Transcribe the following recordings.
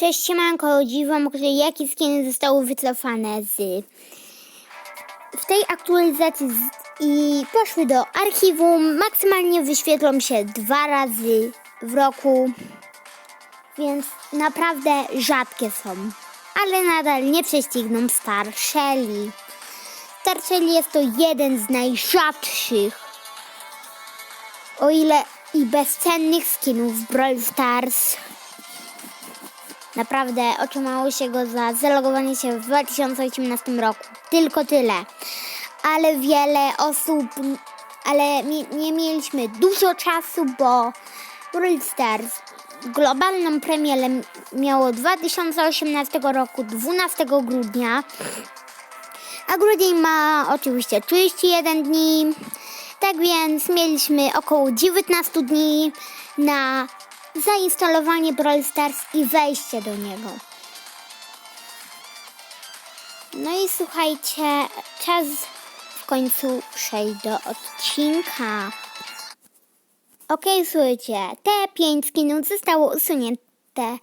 Cześć, siemanko, dziś wam pokażę, jakie skiny zostały wycofane z w tej aktualizacji z, i poszły do archiwum. Maksymalnie wyświetlą się dwa razy w roku, więc naprawdę rzadkie są, ale nadal nie prześcigną Star Shelly. Star Shelly jest to jeden z najrzadszych, o ile i bezcennych skinów w Brawl Stars. Naprawdę otrzymało się go za zalogowanie się w 2018 roku. Tylko tyle. Ale wiele osób, ale mi, nie mieliśmy dużo czasu, bo Brawl Stars globalną premierę miało 2018 roku 12 grudnia. A grudzień ma oczywiście 31 dni. Tak więc mieliśmy około 19 dni na zainstalowanie Brawl Stars i wejście do niego. No i słuchajcie, czas w końcu przejść do odcinka. Okej, słuchajcie, te pięć skinów zostało usunięte,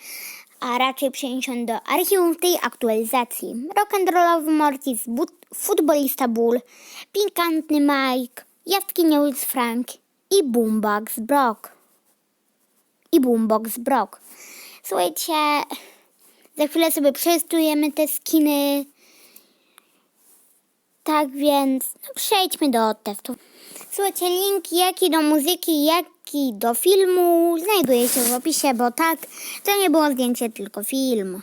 a raczej przeniesione do archiwum tej aktualizacji. Rock'n'rollowy Mortis, futbolista Bull, pikantny Mike, jaskiniowy Frank i Boombox Brock i Boombox Brock. Słuchajcie, za chwilę sobie przetestujemy te skiny. Tak więc no, przejdźmy do testu. Słuchajcie, link jaki do muzyki, jaki do filmu znajduje się w opisie, bo tak, to nie było zdjęcie, tylko film.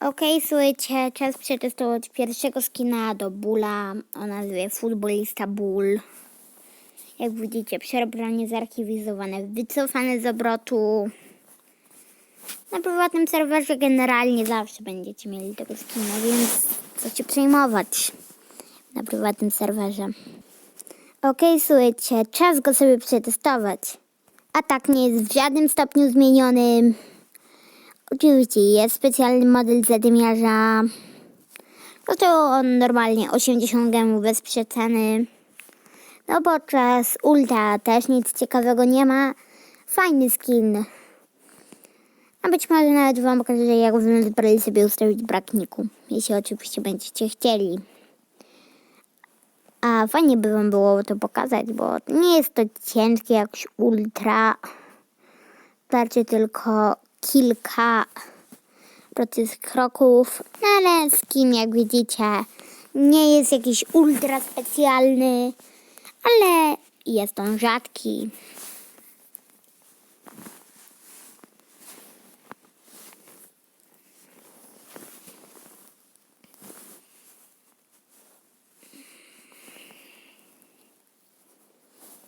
Okej, słuchajcie, czas przetestować pierwszego skina do Bula o nazwie Futbolista Bull. Jak widzicie, przebranie zarchiwizowane, wycofane z obrotu. Na prywatnym serwerze generalnie zawsze będziecie mieli tego skina, więc co się przejmować na prywatnym serwerze. Okej, słuchajcie, czas go sobie przetestować. Atak nie jest w żadnym stopniu zmieniony. Oczywiście jest specjalny model zadymiarza. Kosztował on normalnie 80 gemów bez przeceny. No podczas ulta też nic ciekawego nie ma. Fajny skin. A być może nawet wam pokażę, jak wybrali sobie ustawić brakniku. Jeśli oczywiście będziecie chcieli. A fajnie by wam było to pokazać, bo nie jest to ciężkie jak ultra. Starczy tylko kilka prostych kroków. No ale skin, jak widzicie, nie jest jakiś ultra specjalny ale jest on rzadki.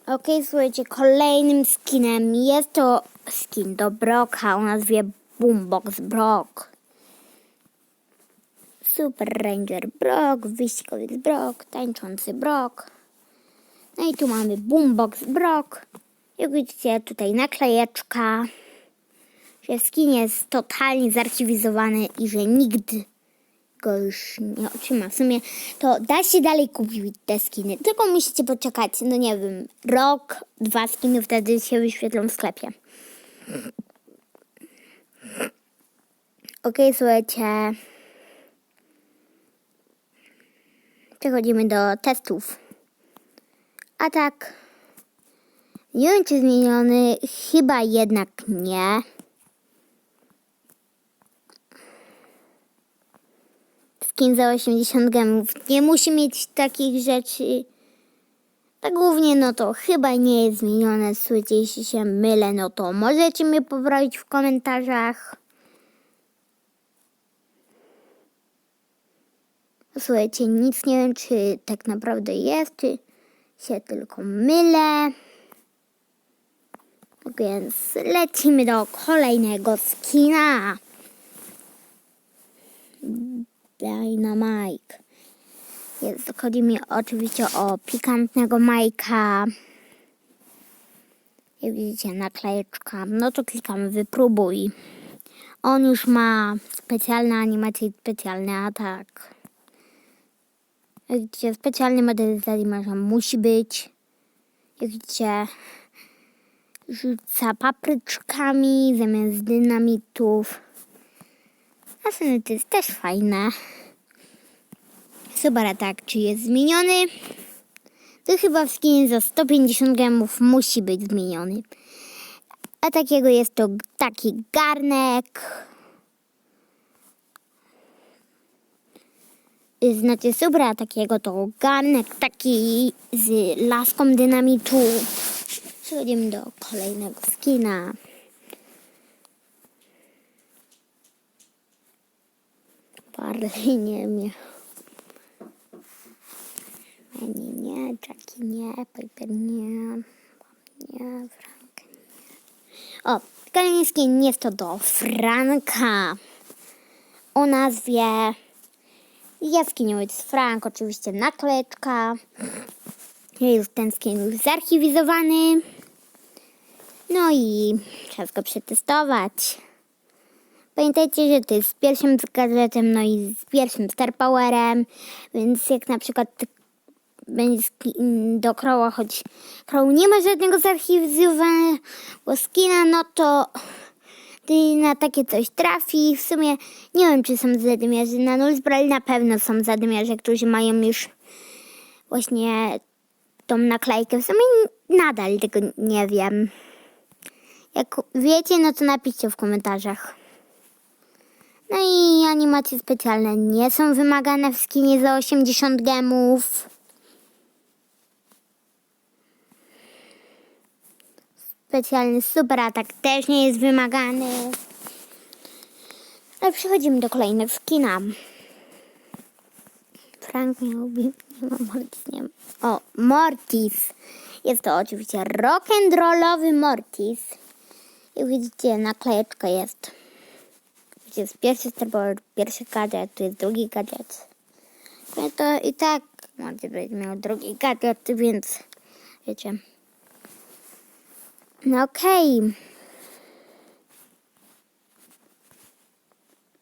Ok, słuchajcie, kolejnym skinem jest to skin do Broka o nazwie Boombox Brock. Super Ranger Brock, wyścigowiec Brock, tańczący Brock. No i tu mamy Boombox Brock. Jak widzicie, tutaj naklejeczka, że skin jest totalnie zarchiwizowany i że nigdy go już nie otrzyma. W sumie to da się dalej kupić te skiny, tylko musicie poczekać, no nie wiem, rok, dwa skiny wtedy się wyświetlą w sklepie. Ok, słuchajcie. Przechodzimy do testów. A tak. Nie wiem, czy zmieniony. Chyba jednak nie. Skin za 80 gemów. Nie musi mieć takich rzeczy. A głównie, no to chyba nie jest zmienione. Słuchajcie, jeśli się mylę, no to możecie mnie poprawić w komentarzach. Słuchajcie, nic nie wiem, czy tak naprawdę jest, czy się tylko mylę. Więc lecimy do kolejnego skina. Dynamite. Jest, chodzi mi oczywiście o pikantnego Majka. Jak widzicie, naklejeczka. No to klikamy wypróbuj. On już ma specjalne animacje i specjalny atak. Jak widzicie, specjalny model Zalimarza musi być. Jak widzicie, rzuca papryczkami zamiast dynamitów. A sumie to jest też fajne. Super, tak, czy jest zmieniony? To chyba w skinie za 150 gramów musi być zmieniony. A takiego jest to taki garnek. Znaczy super, a takiego to garnek taki z laską dynamitu. Przechodzimy do kolejnego skina. Barley nie mnie. Nie, nie, Jackie nie, Piper nie, nie, Frank nie. O, kolejny skin jest to do Franka. O nazwie Jaskinią jest Frank, oczywiście naklejeczka. Jest ten skin już zarchiwizowany. No i czas go przetestować. Pamiętajcie, że to jest z pierwszym gadżetem, no i z pierwszym Star Powerem, więc jak na przykład będzie do Crowa, choć Crow nie ma żadnego zarchiwizowanego skina, no to na takie coś trafi. W sumie nie wiem, czy są zadymiarze na Nullsbro, ale na pewno są zadymiarze, którzy mają już właśnie tą naklejkę. W sumie nadal tego nie wiem. Jak wiecie, no to napiszcie w komentarzach. No i animacje specjalne nie są wymagane w skinie za 80 gemów. Specjalny super atak też nie jest wymagany. Ale przechodzimy do kolejnych skina. Frank miałby... Nie ma Mortis, nie ma. O, Mortis. Jest to oczywiście rock'n'rollowy Mortis. Jak widzicie, naklejeczka jest. Gdzie jest pierwszy Starboard, pierwszy gadżet, tu jest drugi gadżet. No to i tak Mortis będzie miał drugi gadżet, więc wiecie. No okej.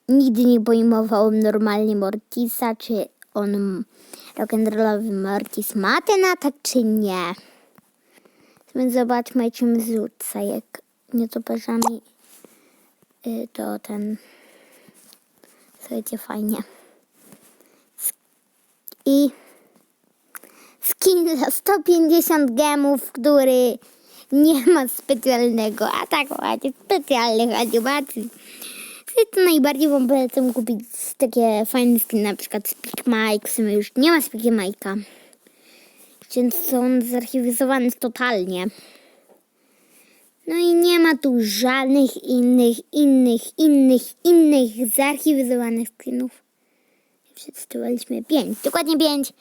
Nigdy nie pojmowałem normalnie Mortisa, czy on rock'n'rollowy Mortis ma ten atak, czy nie. Więc zobaczmy, czym rzuca. Jak nietoperzami, y, to ten... Słuchajcie, fajnie. I skin za 150 gemów, który nie ma specjalnego ataku, ani specjalnych animacji. To najbardziej wam polecam kupić takie fajne skiny, na przykład Speak Mike, w sumie już nie ma Speak Mike'a. Więc on zarchiwizowany totalnie. No i nie ma tu żadnych innych, innych, innych, innych zarchiwizowanych skinów. Przetestowaliśmy pięć, dokładnie pięć.